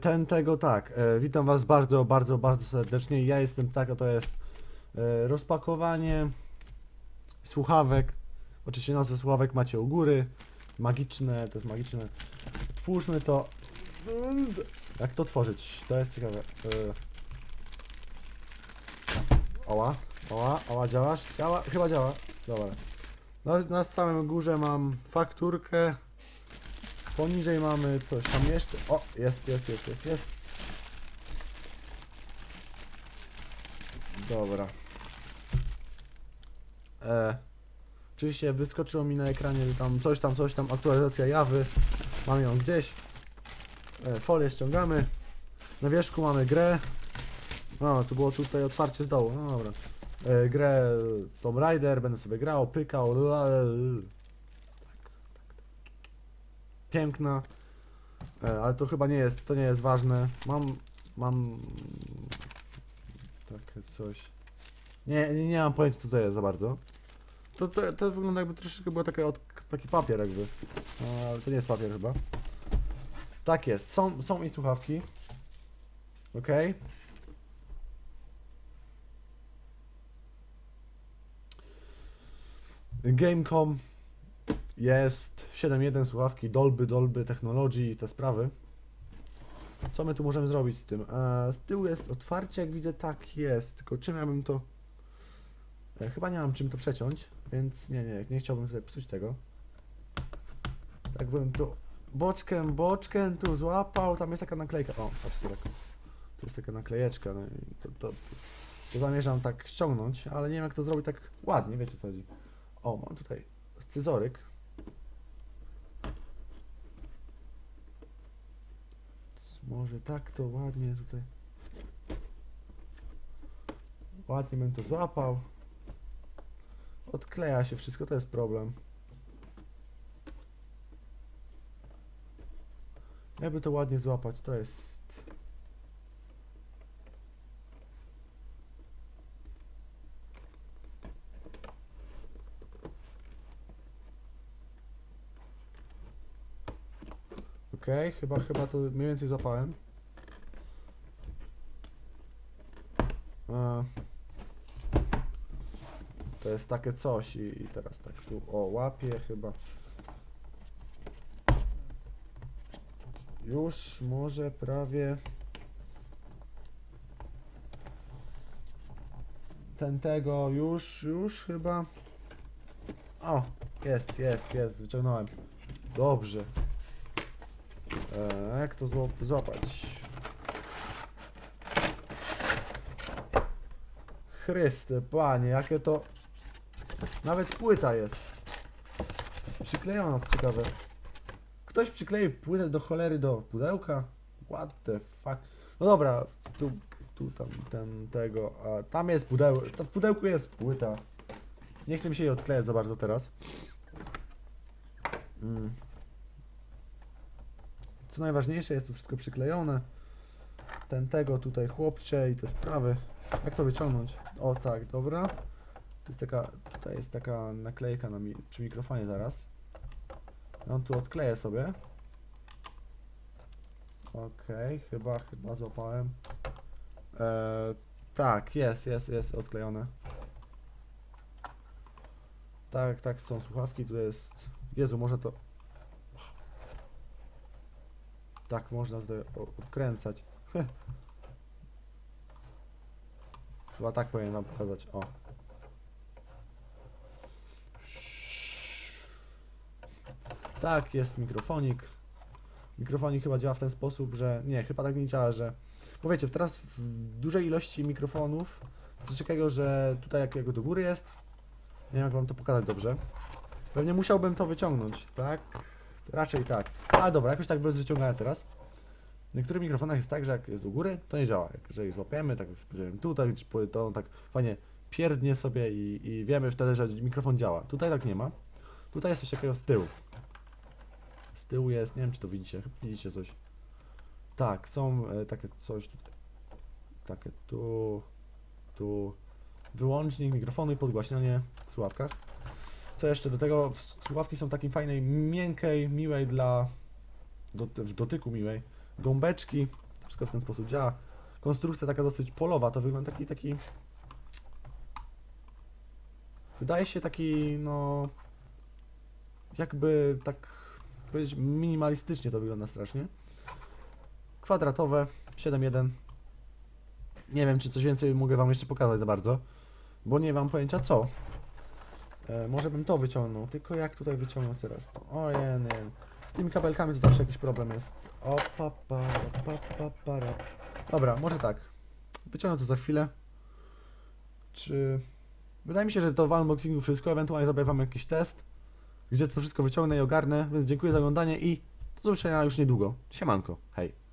Ten tego tak. E, witam Was bardzo, bardzo, bardzo serdecznie. Ja jestem tak, a to jest e, rozpakowanie słuchawek. Oczywiście nazwę słuchawek macie u góry. Magiczne, to jest magiczne. Twórzmy to. Jak to tworzyć? To jest ciekawe. E, oła, oła, oła, działasz? Działa? Chyba działa. Dobra. Na, na samym górze mam fakturkę. Poniżej mamy coś tam jeszcze. O, jest, jest, jest, jest, jest. Dobra. E, oczywiście wyskoczyło mi na ekranie, że tam coś tam, coś tam, aktualizacja jawy. Mam ją gdzieś. E, folię ściągamy. Na wierzchu mamy grę. No, tu było tutaj otwarcie z dołu, no dobra. E, grę Tomb Raider, będę sobie grał, pykał. Piękna, e, ale to chyba nie jest, to nie jest ważne. Mam, mam takie coś. Nie, nie, nie mam pojęcia co to jest za bardzo. To, to, to wygląda jakby troszeczkę było takie od, taki papier jakby. No, ale to nie jest papier chyba. Tak jest, są, są i słuchawki. Ok. Gamecom jest 7.1 słuchawki Dolby, Dolby Technology i te sprawy. Co my tu możemy zrobić z tym? E, z tyłu jest otwarcie, jak widzę, tak jest. Tylko czym ja bym to... E, chyba nie mam czym to przeciąć, więc nie, nie, nie chciałbym tutaj psuć tego. Tak bym tu boczkiem, boczkiem tu złapał, tam jest taka naklejka. O, patrzcie, tak. Tu jest taka naklejeczka, no i to, to, to zamierzam tak ściągnąć, ale nie wiem jak to zrobić tak ładnie, wiecie co chodzi. O, mam tutaj scyzoryk. Może tak to ładnie tutaj. Ładnie bym to złapał. Odkleja się wszystko, to jest problem. Jakby to ładnie złapać, to jest... Okej, chyba, chyba to mniej więcej złapałem. To jest takie coś i, i teraz tak tu, o, łapię chyba. Już może prawie ten tego już, już chyba. O, jest, jest, jest, wyciągnąłem. Dobrze. E, jak to złap złapać? Chryste, panie, jakie to... Nawet płyta jest. Przyklejona, ciekawe. Ktoś przykleił płytę do cholery do pudełka? What the fuck? No dobra, tu, tu tam, ten, tego, a tam jest pudełko, w pudełku jest płyta. Nie chcę mi się jej odklejać za bardzo teraz. Mm. Co najważniejsze, jest tu wszystko przyklejone. Ten tego tutaj chłopcze i te sprawy. Jak to wyciągnąć? O tak, dobra. Tu jest taka, tutaj jest taka naklejka na mi, przy mikrofonie zaraz. Ja tu odkleję sobie. Okej, chyba, chyba złapałem. Eee, tak, jest, jest, jest odklejone. Tak, tak, są słuchawki, tu jest... Jezu, może to... Tak, można tutaj o- obkręcać. Chyba tak powinien wam pokazać, o. Tak, jest mikrofonik. Mikrofonik chyba działa w ten sposób, że... Nie, chyba tak nie działa, że... Bo wiecie, teraz w dużej ilości mikrofonów, coś takiego, że tutaj jak do góry jest, nie wiem jak wam to pokazać dobrze. Pewnie musiałbym to wyciągnąć, tak? Raczej tak. Ale dobra, jakoś tak bez wyciągania teraz. W niektórych mikrofonach jest tak, że jak jest u góry, to nie działa. Jak jeżeli złapiemy, tak powiedziałem tutaj, to on tak fajnie pierdnie sobie i, i wiemy wtedy, że mikrofon działa. Tutaj tak nie ma. Tutaj jest coś takiego z tyłu. Z tyłu jest, nie wiem czy to widzicie, chyba widzicie coś. Tak, są e, takie coś tutaj. Takie tu, tu. Wyłącznik mikrofonu i podgłaśnianie w słuchawkach. Co jeszcze do tego, słuchawki są takiej fajnej, miękkiej, miłej dla, do, w dotyku miłej, gąbeczki, wszystko w ten sposób działa. Konstrukcja taka dosyć polowa, to wygląda taki, taki... Wydaje się taki, no... Jakby tak powiedzieć, minimalistycznie to wygląda strasznie. Kwadratowe, 7.1. Nie wiem, czy coś więcej mogę Wam jeszcze pokazać za bardzo, bo nie mam pojęcia co. E, może bym to wyciągnął, tylko jak tutaj wyciągnąć teraz to? Ojej, nie. Z tymi kabelkami to zawsze jakiś problem jest. O, pa, pa, pa, pa, pa, ra. Dobra, może tak. Wyciągnę to za chwilę. Czy... Wydaje mi się, że to w unboxingu wszystko, ewentualnie zrobię Wam jakiś test, gdzie to wszystko wyciągnę i ogarnę, więc dziękuję za oglądanie i do zobaczenia już niedługo. Siemanko, hej.